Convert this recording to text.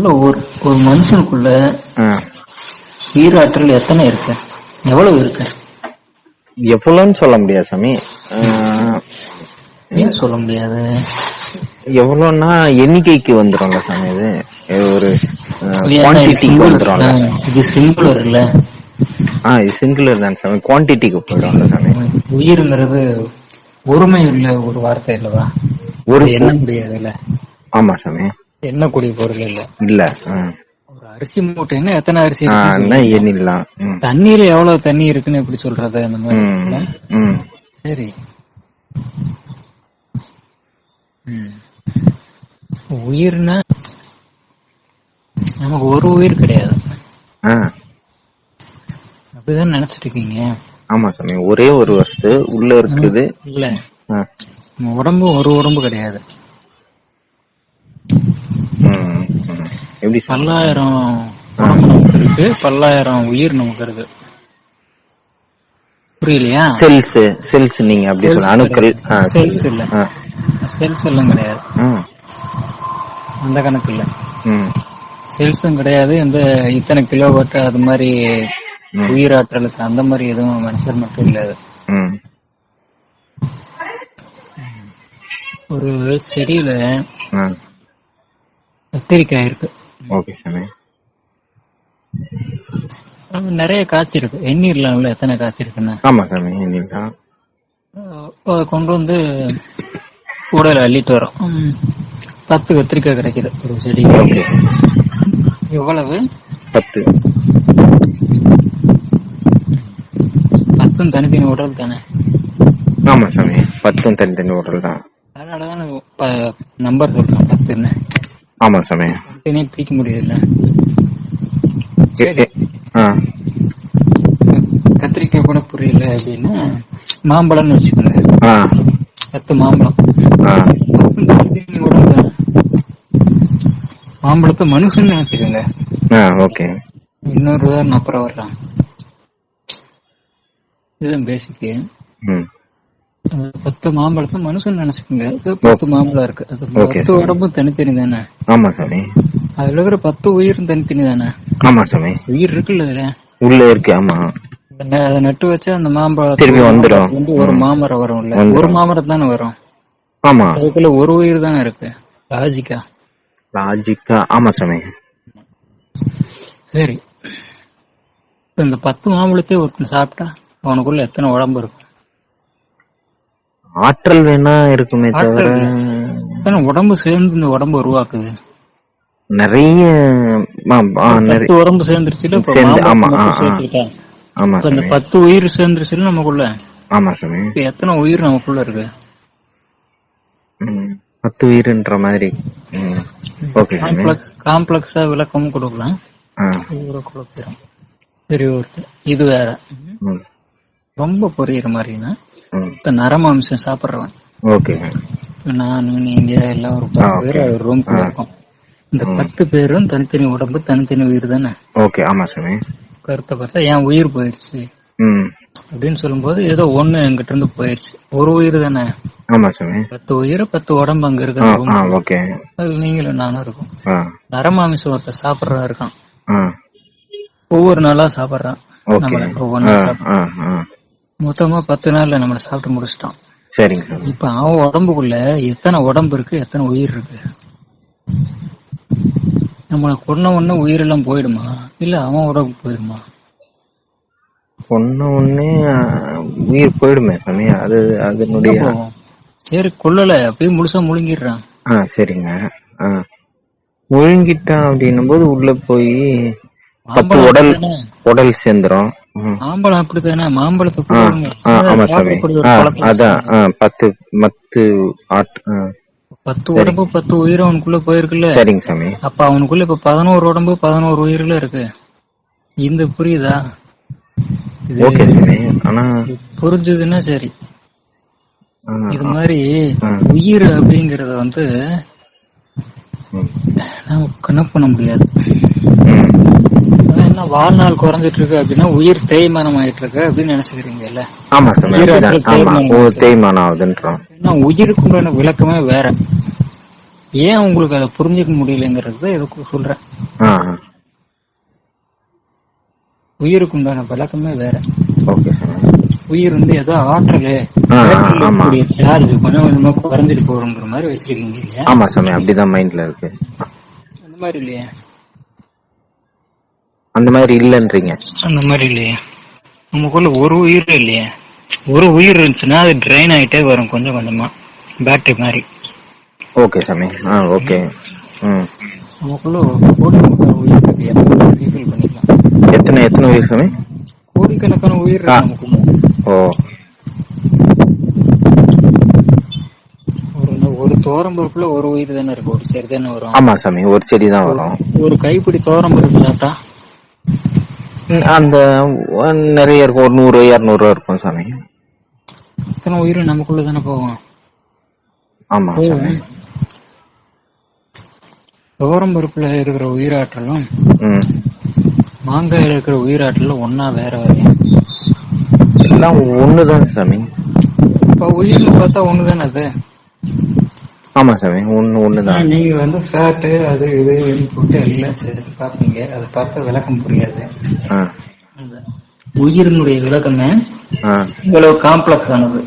உள்ள ஒரு ஒரு மனுஷனுக்குள்ள. ஈராற்றல் எத்தனை இருக்கு? எவ்வளவு இருக்கு? எவ்வளவுன்னு சொல்ல முடியாது சாமி. ஏன் சொல்ல முடியாது? எவ்வளவுன்னா எண்ணிக்கைக்கு வந்துரும்ல சாமி இது. ஒரு குவான்டிட்டிக்கு. வந்துரும்ல. இது சிங்குலர் இல்ல. ஆ இது சிங்குலர் தான் சாமி. குவான்டிட்டிக்கு போயிடும்ல சாமி. உயிருங்கிறது ஒருமை உள்ள ஒரு வார்த்தை இல்லவா? ஒரு எண்ண முடியாது இல்ல ஆமா சாமி. எண்ணக்கூடிய பொருள் இல்ல. இல்ல. ஒரு அரிசி மூட்டைன்னா எத்தனை அரிசி எண்ணிடலாம். ம். தண்ணீர்ல எவ்வளவு தண்ணி இருக்குன்னு எப்படி சொல்றது அந்த மாதிரி. சரி. உயிர்னா நமக்கு ஒரு உயிர் கிடையாது. அப்படிதான் நினைச்சிட்டு இருக்கீங்க? ஆமா சாமி ஒரே ஒரு வஸ்து உள்ள இருக்குது. இல்ல. உடம்பு ஒரு உடம்பு கிடையாது ம், ம். எப்படி பல்லாயிரம் உடம்பு நமக்கு இருக்கு. பல்லாயிரம் உயிர் நமக்கு இருக்கு புரியலையா? செல்ஸ் செல்ஸ் நீங்க அப்படி அணுக்கள். cells. இல்ல. செல்ஸ் எல்லாம் கிடையாது. அந்த கணக்கு இல்ல. செல்ஸும் கிடையாது. இந்த இத்தனை கிலோவாட் அது மாதிரி ம், உயிராற்றலுக்கு அந்த மாதிரி எதுவும் மனுஷர் மட்டும் இல்ல அது. ம். ஒரு செடியில கத்திரிக்காய் இருக்கு. ஓகே சாமி. நிறைய காய்ச்சி இருக்கு. எண்ணீர்ல உள்ள எத்தனை காய்ச்சி இருக்குன்னு? ஆமா சாமி நீங்க அதை கொண்டு வந்து கூடையில அள்ளிட்டு வரோம். பத்து கத்திரிக்காய் கிடைக்குது ஒரு செடி. ஓகே. எவ்வளவு? பத்து. பத்தும் தனித்தனி உடல் தானே? ஆமா சாமி பத்தும் தனித்தனி உடல் தான். அதனாலதான் நம்பர் சொல்றேன் பத்துன்னு. ஆமா சாமி. தனித்தனியே பிரிக்க ஆ, கத்திரிக்காய் கூட புரியல அப்படின்னா மாம்பழம்னு வச்சுக்கோங்க. பத்து மாம்பழம். மாம்பழத்தை மனுஷன்னு நினைச்சுக்கோங்க. ஓகே. இன்னொரு உதாரணம் அப்புறம் வர்றேன். இதுதான் பேசிக்கு பத்து மாம்பழத்தை மனுஷன் நினைச்சுக்கோங்க. பத்து மாம்பழம் இருக்கு. அது பத்து உடம்பும் தனித்தனி தானே? ஆமா சாமி. அதுல இருக்கிற பத்து உயிரும் தனித்தனி தானே? ஆமா சாமி. உயிர் இருக்குல்ல இதுல உள்ள இருக்கு ஆமா. அதை நட்டு வச்சா அந்த மாம்பழம் திருப்பி வந்துரும். வந்து ஒரு மாமரம் வரும்ல. வந்துரும். ஒரு மாமரம் தானே வரும்? ஆமா. அதுக்குள்ள ஒரு உயிர் தானே இருக்கு? லாஜிக்கா? லாஜிக்கா. ஆமா சாமி. சரி. இந்த பத்து மாம்பழத்தையும் ஒருத்தன் சாப்பிட்டா அவனுக்குள்ள எத்தனை உடம்பு இருக்கும்? ஆற்றல் வேணா இருக்குமே தவிர உடம்பு சேர்ந்து இந்த உடம்பு உருவாக்குது. நிறைய உடம்பு சேர்ந்துருச்சுல சேர்ந்து, ஆமா. ஆமா இந்த பத்து உயிர் சேர்ந்துருச்சுல நமக்குள்ள. ஆமா சாமி. இப்ப எத்தனை உயிர் நமக்குள்ள இருக்கு? பத்து உயிர்ன்ற மாதிரி. ஓகே காம்ப்ளெக்ஸ் விளக்கமும் கொடுக்கலாம். சரி ஒருத்தர் இது வேற. ரொம்ப புரியுற மாதிரின்னா இப்ப நரமாம்சம் சாப்பிடுறவன். ஓகே. நான் நீங்க எல்லாம் ஒரு பத்து பேர். ஒரு ரூம். இருக்கோம். இந்த பத்து பேரும் தனித்தனி உடம்பு தனித்தனி உயிர் தானே? ஓகே ஆமா சாமி. கருத்தை பார்த்தா என் உயிர் போயிடுச்சு ம். அப்படின்னு சொல்லும்போது ஏதோ ஒண்ணு என்கிட்ட இருந்து போயிடுச்சு ஒரு உயிர் தானே? ஆமா சாமி. பத்து உயிர் பத்து உடம்பு அங்க இருக்கு ஓகே. அது நீங்களும் நானும் இருக்கும். நரமாமிசம் ஒருத்தர் சாப்பிடுறா இருக்கான். ஒவ்வொரு நாளா சாப்பிடுறான். ஆ ஒவ்வொன்னா ஆ. மொத்தமா பத்து நாள்ல நம்மள சாப்பிட்டு முடிச்சிட்டான். சரிங்க இப்ப அவன் உடம்புக்குள்ள எத்தனை உடம்பு இருக்கு எத்தனை உயிர் இருக்கு? நம்மள கொன்ன உடனே உயிரெல்லாம் போயிடுமா? இல்ல அவன் உடம்பு போயிடுமா சொன்ன உடனே உயிர் போயிடுமே சாமி. அது அதனுடைய? சரி கொல்லல. அப்படியே முழுசா முழுங்கிடுறான். ஆ சரிங்க. ஆ. ஒழுங்கிட்டா அப்படின்னும் போது உள்ள போய் பத்து உடல்? உடல் சேர்ந்துரும். மாம்பழம் அப்படித்தானே மாம்பழத்தை ஆமா சாமி. அதான் பத்து மத்து பத்து உடம்பு பத்து உயிர் அவனுக்குள்ள போயிருக்குல்ல? சரிங்க சாமி. அப்ப அவனுக்குள்ள இப்ப பதினோரு உடம்பு பதினோரு உயிர்ல இருக்கு. இந்த புரியுதா? ஓகே சாமி. ஆனா புரிஞ்சுதுன்னா சரி. இது மாதிரி. உயிர் அப்படிங்கறத வந்து ம், நாம கணக்கு பண்ண முடியாது. வாழ்நாள் குறைஞ்சிட்டு இருக்கு அப்படின்னா உயிர் தேய்மானம் ஆயிட்டு இருக்கு அப்படின்னு நினைச்சுக்கிறீங்கல்ல? ஆமா தேய்மானம் ஆகுதுன்றோம் உயிருக்குண்டான விளக்கமே வேற. ஏன் உங்களுக்கு அதை புரிஞ்சுக்க முடியலங்கிறது எதுக்கு சொல்றேன். ஆ ஆ. உயிருக்கு உண்டான விளக்கமே வேற. ஓகே உயிர் வந்து ஏதோ ஆற்றல். சார்ஜ் கொஞ்சம் கொஞ்சமா குறைஞ்சிட்டு போறோங்கிற மாதிரி வச்சிருக்கீங்க இல்லையா? ஆமா சாமி அப்படிதான் மைண்ட்ல இருக்கு. அந்த மாதிரி இல்லையா? அந்த மாதிரி இல்லன்றீங்க. அந்த மாதிரி இல்லையா. நமக்குள்ள ஒரு உயிர் இல்லையா. ஒரு உயிர் இருந்துச்சுன்னா அது ட்ரைன் ஆயிட்டே வரும் கொஞ்சம் கொஞ்சமா. பேட்டரி மாதிரி. ஓகே சாமி. ஆ ஓகே ம். நமக்குள்ள ஒரு கோடிக்கணக்கான உயிர் இருக்கு. ரீஃபில் பண்ணிக்கலாம். எத்தனை எத்தனை உயிர் சாமி? கோடிக்கணக்கான உயிர் இருக்கு ஆ. நமக்குள்ள ஓ. ஒரு ஒரு தோரம் பருப்புல ஒரு உயிர் தானே இருக்கு. ஒரு சரி தானே வரும். ஆமா சாமி ஒரு செடி தான் வரும். ஒரு கைப்பிடி தோரம் பருப்பு சாப்பிட்டா அந்த நிறைய இருக்கும். ஒரு நூறு இரநூறு இருக்கும் சாமி. இத்தனை உயிர் நமக்குள்ள தானே போகும்? ஆமா சாமி. தோரம் பருப்புல இருக்கிற உயிராற்றலும் மாங்காயில இருக்கிற உயிராற்றலும் ஒன்னா வேற வேறையா எல்லாம் ஒண்ணுதான் சாமி. இப்ப உயிர்னு பார்த்தா ஒண்ணுதானே அது? ஆமா சாமி ஒண்ணு ஒண்ணுதான். நீங்க வந்து ஃபேட் அது இது போட்டு எல்லாம் சேர்த்து பாப்பீங்க அதை பார்த்தா விளக்கம் புரியாது. உயிரினுடைய விளக்கமே இவ்வளவு காம்ப்ளெக்ஸ் ஆனது.